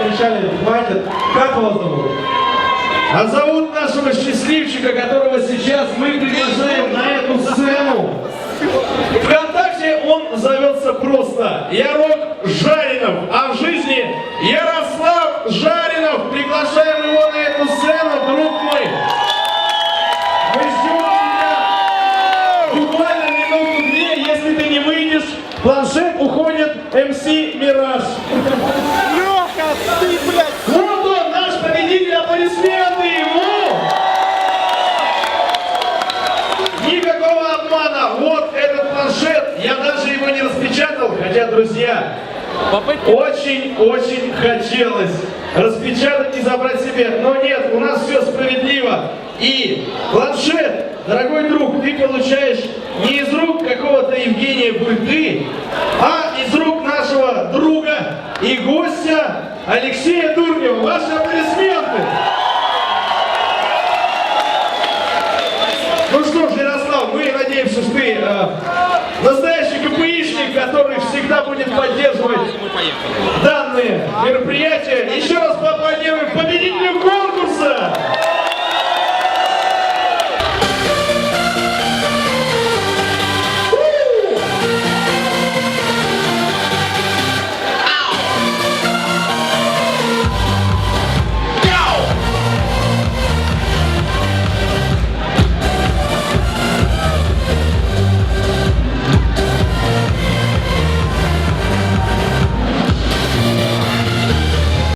покричали, хватит. Как вас зовут? А зовут нашего счастливчика, которого сейчас мы приглашаем на эту сцену. Вконтакте он зовется просто Ярок Жаринов, а в жизни Ярослав Жаринов. Приглашаем его на эту сцену, уходит МС Мираж. Леха, ты, блядь! Вот он, наш победитель, аплодисменты ему! Никакого обмана, вот этот планшет, я даже его не распечатал, хотя, друзья, очень-очень хотелось распечатать и забрать себе, но нет, у нас все справедливо. И планшет, дорогой друг, ты получаешь не из Евгения Бульты, а из рук нашего друга и гостя Алексея Дурнева. Ваши аплодисменты! Ну что ж, Ярослав, мы надеемся, что ты э, настоящий КПИшник, который всегда будет поддерживать данные мероприятия.